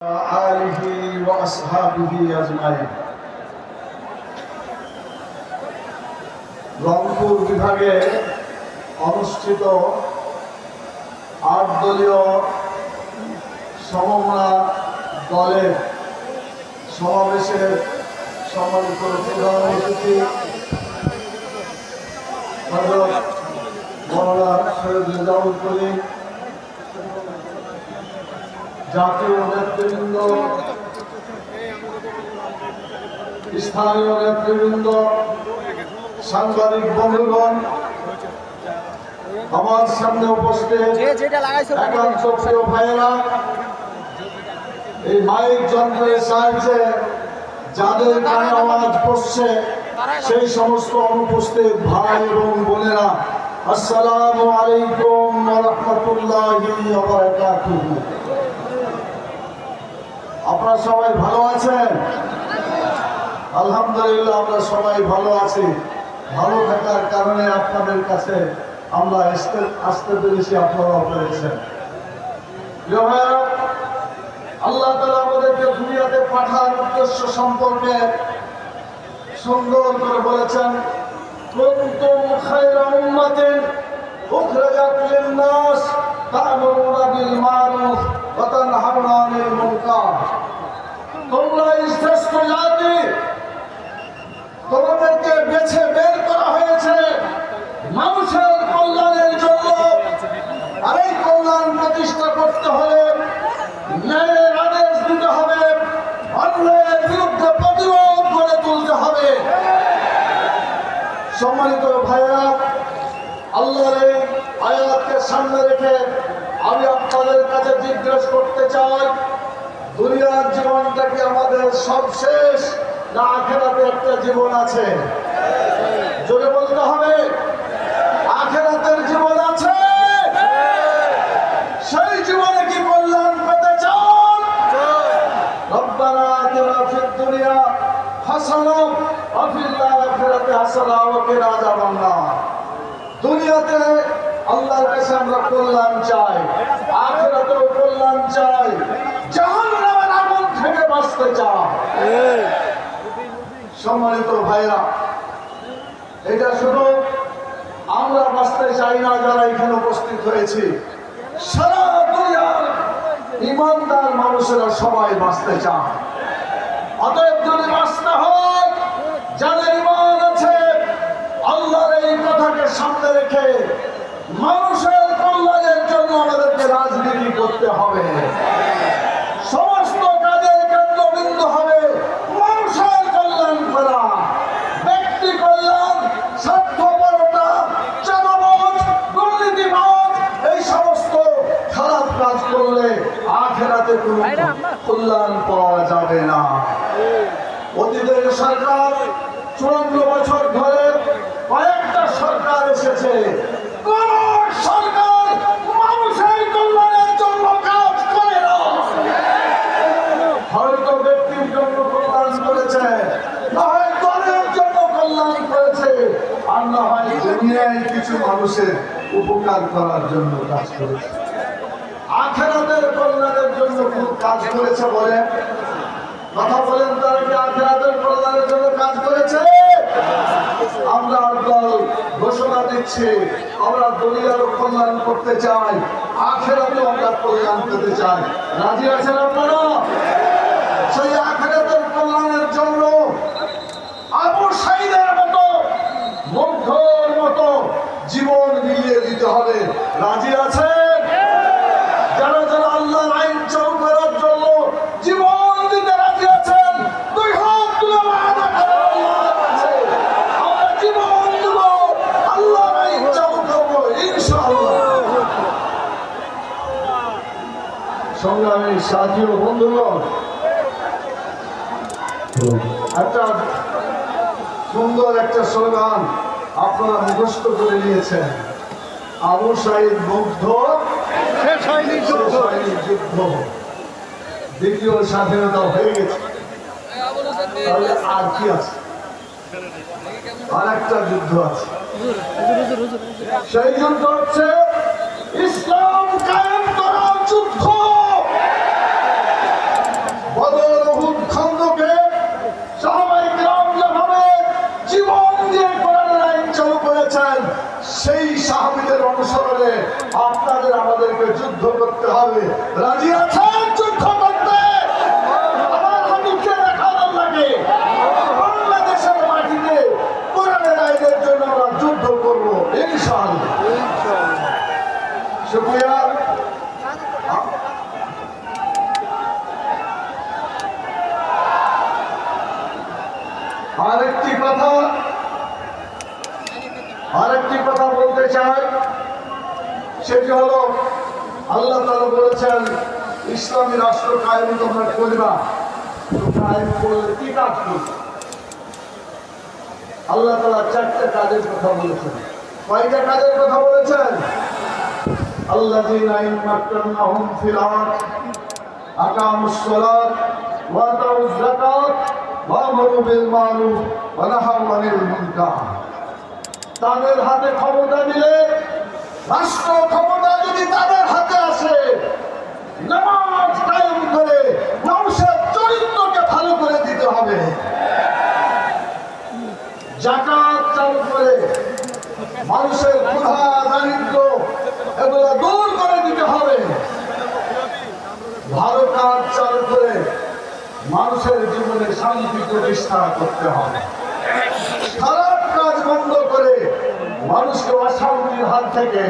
آله وأصحابه أجمعين রংপুর বিভাগে অনুষ্ঠিত আট দলীয় সমমনা দলের সমাবেশের সম্মানিত প্রধান অতিথি হজরত মৌলানা সৈয়দ রেজাউল করিম জাতীয় নেতৃবৃন্দ স্থানীয় নেতৃবৃন্দ সাংবাদিক বন্ধুগণ আমার সামনে উপস্থিত প্রিয় ভাইয়েরা এই মাইক যন্ত্রের সাহায্যে যাদের কানে আওয়াজ পড়ছে সেই সমস্ত অনুপস্থিত ভাই এবং বোনেরা আসসালামু আলাইকুম রাহমাতুল্লাহি আপনারা সবাই ভালো আছেন? আলহামদুলিল্লাহ, আমরা সবাই ভালো আছি। ভালো থাকার কারণে আপনাদের কাছে আমরা আসতে পেরেছি আপনারাও পেরেছেন। আল্লাহ তালা আমাদেরকে দুনিয়াতে পাঠার উদ্দেশ্য সম্পর্কে সুন্দর করে বলেছেন, কুনতুম খায়রা ওয়া তানহাউনা আনিল মুনকার শ্রেষ্ঠ জাতি। তোমাদেরকে বেছে বের করা হয়েছে মানুষের কল্যাণের জন্য। আর এই কল্যাণ প্রতিষ্ঠা করতে হলে ন্যায়ের আদেশ দিতে হবে, অন্যায়ের বিরুদ্ধে প্রতিরোধ করে তুলতে হবে। সম্মানিত ভাইয়েরা, আল্লাহর আয়াতকে সামনে রেখে আমি আপনাদের কাছে জিজ্ঞেস করতে চাই, দুনিয়ার জীবনটা কি আমাদের সব শেষ না আখেরাতে একটা জীবন আছে? জোরে বলতে হবে, আখেরাতের জীবন আছে। সেই জীবনে কি কল্যাণ পেতে চান? রব্বানা আতিনা ফিদ দুনিয়া হাসানা, ওয়া ফিল আখিরাতি হাসানা, ওয়া কিনা আযাবান নার দুনিয়াতে আল্লাহর কাছে আমরা কল্যাণ চাই, আখিরাতেও কল্যাণ চাই, জাহান্নামের আগুন থেকে বাঁচতে চাই। সম্মানিত ভাইরা এটা শুধু আমরা বাঁচতে চাই না, যারা এখানে উপস্থিত হয়েছি। সারা দুনিয়ার ইমানদার মানুষেরা সবাই বাঁচতে চায়। অতএব যদি বাঁচতে হয়, যাদের ইমান আছে, আল্লাহর এই কথাকে সামনে রেখে মানুষের কল্যাণের জন্য আমাদেরকে রাজনীতি করতে হবে। সমস্ত কাজের কেন্দ্রবিন্দু হবে মানুষের কল্যাণ করা। ব্যক্তি কল্যাণ, স্বার্থপরতা চাঁদাবাজ দুর্নীতিবাজ, এই সমস্ত খারাপ কাজ করলে আখেরাতে কোনো কল্যাণ পাওয়া যাবে না। অতীতের সরকার চুয়ান্ন বছর ধরে কয়েকটা সরকার এসেছে কোন সরকার মানুষের কল্যাণের জন্য কাজ করে না হয়তো ব্যক্তির জন্য কল্যাণ করেছে না হয় দলের জন্য কল্যাণ করেছে আর না হয় দুনিয়ায় কিছু মানুষের উপকার করার জন্য কাজ করেছে। আখেরাতের কল্যাণের জন্য কাজ করেছে বলে। কথা বলেন তারা কি, আখেরাতের কল্যাণের জন্য কাজ করেছে? আমরা দল ঘোষণা দিচ্ছি, আমরা দলীয় কল্যাণ করতে চাই, আখেরাতেও আমরা কল্যাণ পেতে চাই। রাজি আছেন আপনারা? সেই আখেরাতের কল্যাণের জন্য আবু সাইদের হবে রাজি আছেন যারা যারা আল্লাহর আইন চালু করার জন্য জীবন দিতে রাজি আছেন, দুই হাত তুলে জীবন দেব আইন চালু সংগ্রামী সাথী বন্ধুগণ, একটা সুন্দর একটা স্লোগান আপনারা মুখস্থ করে নিয়েছেন। আবু সাইদ মুগ্ধ। শেষ হয়নি শেষ হয়নি যুদ্ধ। দ্বিতীয় স্বাধীনতা হয়ে গেছে। তাহলে আর কি আছে? আর একটা যুদ্ধ আছে। সেই যুদ্ধ হচ্ছে ইসলাম কায়েম করার যুদ্ধ। সেই সাহাবিদের অনুসরণে আপনাদের, আমাদেরকে যুদ্ধ করতে হবে। রাজি আছেন যুদ্ধ করতে জন্য আমরা যুদ্ধ করব ইনশাল শুক্রিয়া। সেটি হলো আল্লাহ বলেছেন, ইসলামী রাষ্ট্র কায়েম কায়েম করলে কি কাজ আল্লাহ তালা চারটে কাজের কথা বলেছেন। কয়টা কাজের কথা বলেছেন? আল্লাহ তাদের হাতে ক্ষমতা দিলে রাষ্ট্র ক্ষমতা মানুষের জীবনে শান্তি প্রতিষ্ঠা করতে হবে। খারাপ কাজ বন্ধ করে মানুষকে অশান্তির হাত থেকে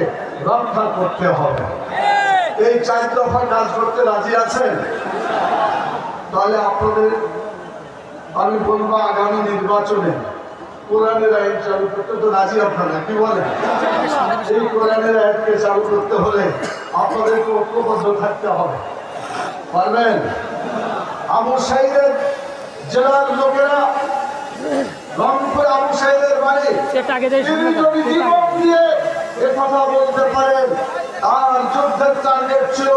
রক্ষা করতে হবে। এই চার দফা কাজ করতে রাজি আছেন? তাহলে আপনাদের, আমি বলব আগামী নির্বাচনে কোরআনের আইন চালু করতে তো রাজি আপনারা, কি বলেন? এই কোরআনের আইনকে চালু করতে হলে আপনাদেরকে ঐক্যবদ্ধ থাকতে হবে। পারবেন? আবু সাইদের জেলার লোকেরা রংপুর আবু সাইদের বাড়ি তিনি যদি জীবন দিয়ে কথা বলতে পারেন আর যুদ্ধের টার্গেট ছিল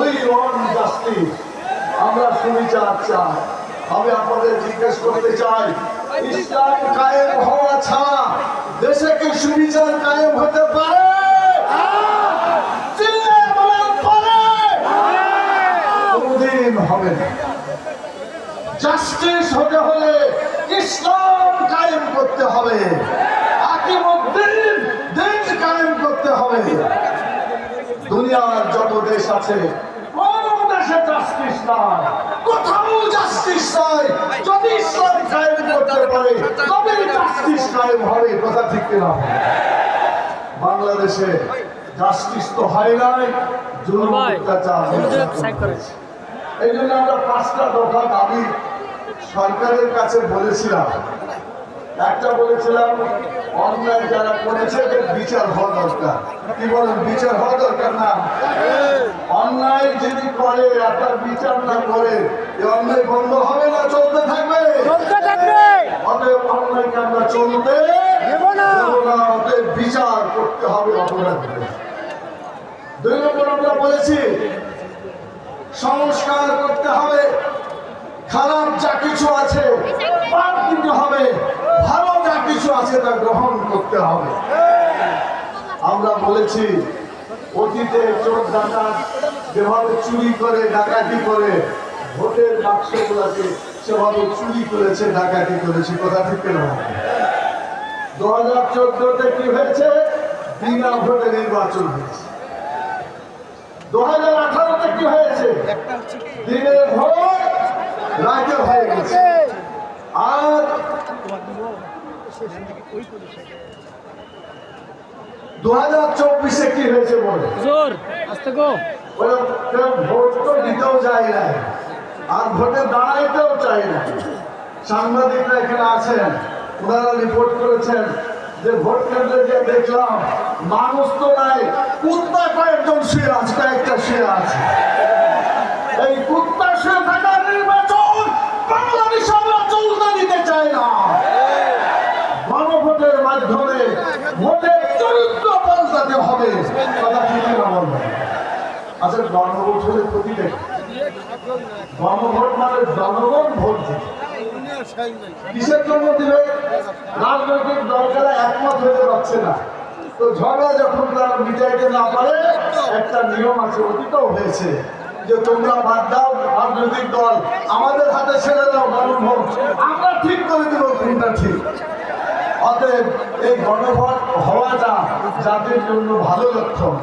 উই ওয়ান জাস্টিস। আমরা সুবিচার চাই আমি আপনাদের জিজ্ঞেস করতে চাই ইসলাম কায়েম হওয়া ছাড়া দেশে কি সুবিচার কায়েম হতে পারে? হবে না। জাস্টিস হতে হলে ইসলাম কায়েম করতে হবে। আকিমুদ্দিন দিন কায়েম করতে হবে। দুনিয়ার যত দেশ আছে কোন দেশে জাস্টিস নাই? কোথাও জাস্টিস নাই। যদি ইসলাম কায়েম করতে পারে তবে জাস্টিস কায়েম হবে কথা ঠিক কিনা? বাংলাদেশে জাস্টিস তো হয় নাই জুলুম অত্যাচার। এই জন্য আমরা পাঁচটা দফা দাবি সরকারের কাছে বলেছিলাম একটা বলেছিলাম অন্যায় যারা করেছে বিচার হওয়া দরকার। কি বলেন বিচার হওয়া দরকার না? অন্যায় যদি করে আর তার বিচার না করে এই অন্যায় বন্ধ হবে না চলতে থাকবে? অতএব অন্যায়কে আমরা চলতে অতএব বিচার করতে হবে অপরাধীদের। দুই নম্বর আমরা বলেছি সংস্কার করতে হবে। খারাপ যা কিছু আছে বাদ দিতে হবে। ভালো যা কিছু আছে তা গ্রহণ করতে হবে। আমরা বলেছি অতীতে চোর ডাকাত যেভাবে চুরি করে ডাকাতি করে ভোটের বাক্সগুলোকে সেভাবে চুরি করেছে ডাকাতি করেছে কথা ঠিক না দু হাজার চোদ্দতে কি হয়েছে? বিনা ভোটে নির্বাচন হয়েছে। দু হাজার আঠারোতে কি হয়েছে? দিনের ভোট রাতে হয়ে গেছে। আর দু হাজার চব্বিশে কি হয়েছে বলে? জোর আস্তে গো। ওরা ভোট তো দিতেও চায় না। আর ভোটে দাঁড়াইতেও চায় না। সাংবাদিকরা এখানে আছেন ওনারা রিপোর্ট করেছেন যে ভোট কেন্দ্রে যে দেখলাম মানুষ তো নাই কুত্তা কয়েকজন শুয়ে আছে কয়েকটা শুয়ে আছে। এই কুত্তা শুয়ে থাকা নির্বাচন বাংলাদেশ আমরা চলতে দিতে চাই না। গণভোটের মাধ্যমে ভোটের চরিত্র পাল্টাতে হবে, কথা ঠিক না বলবেন আচ্ছা গণভোট হলে কি? গণভোট মানে জনগণ ভোট দিবে। কিসের জন্য দিবে? রাজনৈতিক দলগুলা একমত হতে পারছে না। তো ঝগড়া যখন তারা মিটাইতে না পারে, একটা নিয়ম আছে, অতীতও হয়েছে। যে তোমরা বাদ দাও রাজনৈতিক দল, আমাদের হাতে ছেড়ে দাও গণভোট আমরা ঠিক করে দেবো কোনটা ঠিক। অতএব এই গণভোট হওয়াটা জাতির জন্য ভালো লক্ষণ,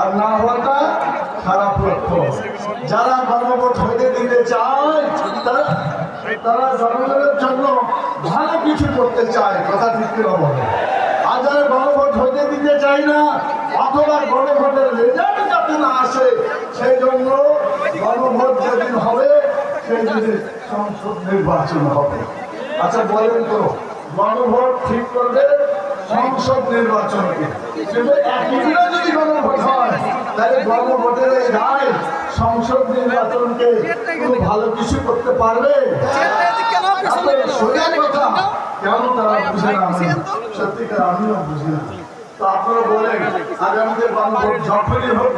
আর না হওয়াটা খারাপ লক্ষণ। যারা গণভোট হইতে দিতে চায়, তারা তারা জনগণের জন্য ভালো কিছু করতে চায়, কথা ঠিক বলে? যারা গণভোট হইতে দিতে চাই না, অথবা গণভোটের রেজাল্ট যাতে না আসে, সেই জন্য গণভোট যেদিন হবে, সেই দিনে সংসদ নির্বাচন হবে। আচ্ছা বলেন তো, গণভোট ঠিক করবে সংসদ নির্বাচনকে। কিন্তু একই দিনে যদি গণভোট হয় তাহলে গণভোটের এই রায় সংসদ নির্বাচনকে ভালো কিছু করতে পারবে? কেন তারা বুঝে না সত্যিকার আমিও বুঝি না। তো আপনারা বলেন, আগামীতে গণভোট যখনই হোক